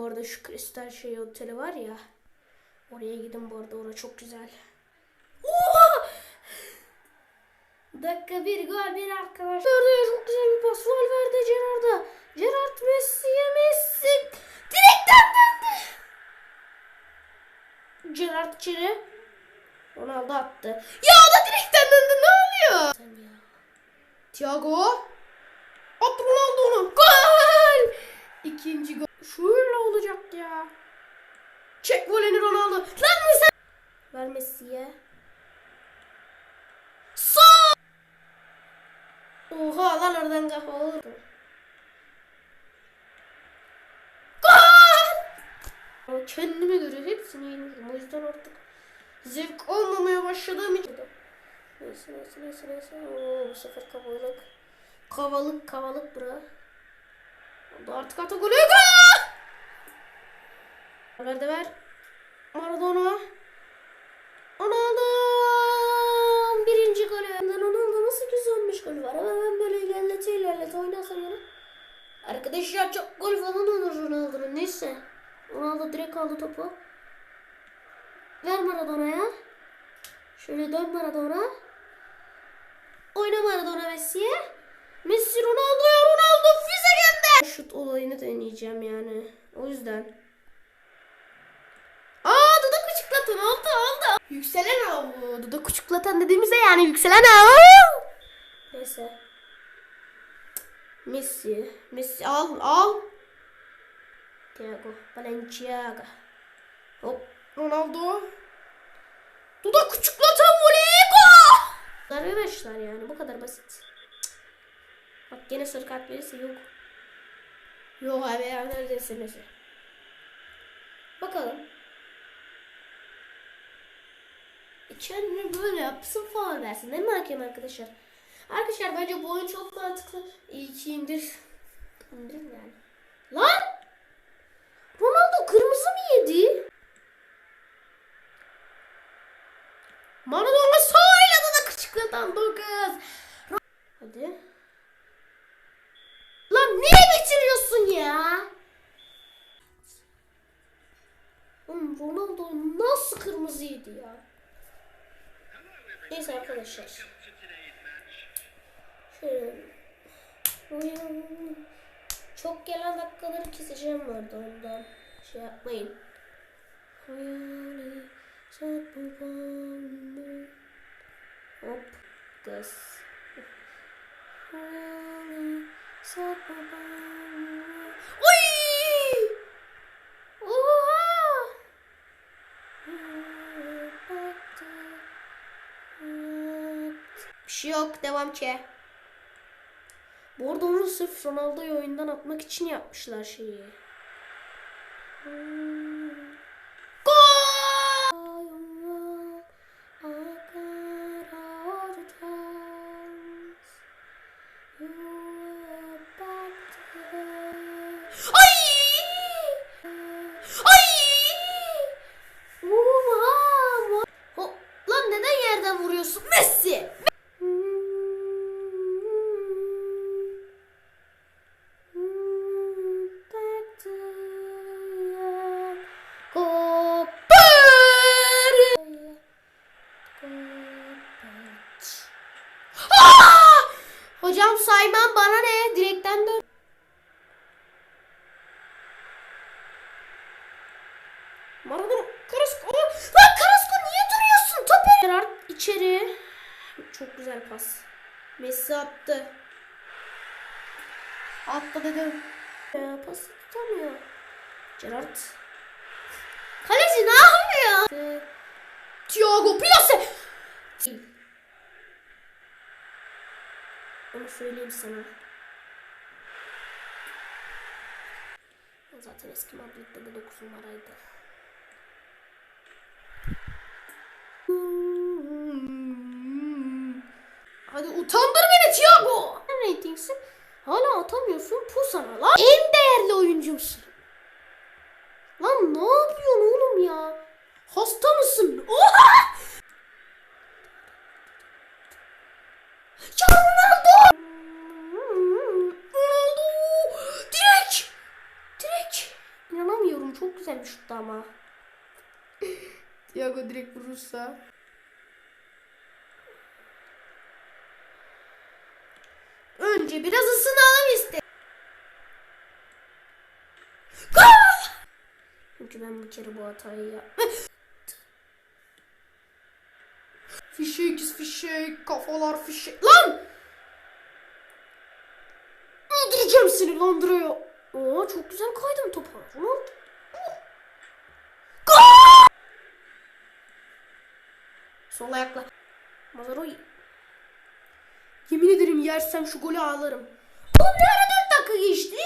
bu arada şu kristal şey oteli var ya. Oraya gidin bu arada orası çok güzel. Oha! Dakika bir gol bir arkadaş. Verdi çok güzel bir pas. Gol verdi Gerard'a. Gerard Messi'ye Messi. Direkten döndü. Gerard içeri. Ronaldo attı. Ya o da direkten döndü ne oluyor? Thiago. Attı Ronaldo onu. Gol. İkinci gol. Şöyle ya. Çek voleni Ronaldo. Lan mı sen? Ver Messi'ye. Sağ. Oha lan oradan kafa olur. Gol! Kendime göre hepsini yenildim. O yüzden artık zevk almamaya başladığım için. Neyse neyse neyse neyse. Oo, bu sefer kavalık. Kavalık kavalık bura. Artık artık golü. Gol! Ver de ver. Maradona. Ronaldo. Birinci golü. Ronaldo nasıl güzelmiş golü var. Ama ben böyle ilerlete ilerlete oynasam yana. Arkadaşlar çok gol falan olur Ronaldo'nun. Neyse. Ronaldo direkt aldı topu. Ver Maradona'ya. Şöyle dön Maradona. Oyna Maradona Messi'ye. Messi Ronaldo'ya Ronaldo füze gönder. Şut olayını deneyeceğim yani. O yüzden. Aa dudak uçuklatan oldu oldu. Yükselen av bu. Dudak uçuklatan dediğimizde yani yükselen av. Neyse. Messi. Messi al al. Thiago Balenciaga. Hop. Ronaldo. Dudak uçuklatan voley gol. Arkadaşlar yani bu kadar basit. Bak gene sarı kart verirse yok. Yok abi neredeyse neyse. Bakalım. Kendini böyle yapsın falan versin değil mi arkadaşlar? Arkadaşlar bence bu oyun çok mantıklı. İyi ki indir. İndirin yani. Lan! Ronaldo kırmızı mı yedi? Maradona sağıyla da küçükleten 9. Hadi. Lan niye bitiriyorsun ya? Oğlum Ronaldo nasıl kırmızı yedi ya? Neyse arkadaşlar. Şöyle. Çok gelen dakikaları keseceğim vardı ondan. Şey yapmayın. Hop. Kız. Hayali Bir şey yok. Devam ki. Bu arada onu sırf Ronaldo'yu oyundan atmak için yapmışlar şeyi. Hmm. Hocam saymam bana ne? Direkten dön. Maradona Carrasco. Lan Carrasco niye duruyorsun? Top Gerard içeri. Çok güzel pas. Messi attı. Attı dedim. Ya, pası tutamıyor. Gerard. Kaleci ne yapıyor? Thiago Plase. Onu söyleyeyim sana. Zaten eski Madrid'de de 9 numaraydı. Hadi utandır beni Thiago. Ratingsin? Hala atamıyorsun. Pusana lan. En değerli oyuncumsun. Lan ne yapıyorsun oğlum ya? Hasta mısın? Oha! Ya Ronaldo! Ronaldo! Direkt! Direkt! İnanamıyorum. Çok güzel bir şuttu ama. Thiago direkt vurursa. Önce biraz ısınalım istedim. Gol! Çünkü ben bir kere bu hatayı yaptım. Fişek fişek kafalar fişek. Lan! Öldüreceğim seni Landra'ya. Oo çok güzel kaydım topa. Gol! Sol ayakla. Mazaroy. Yemin ederim yersem şu golü ağlarım. Oğlum ne ara 4 dakika geçti?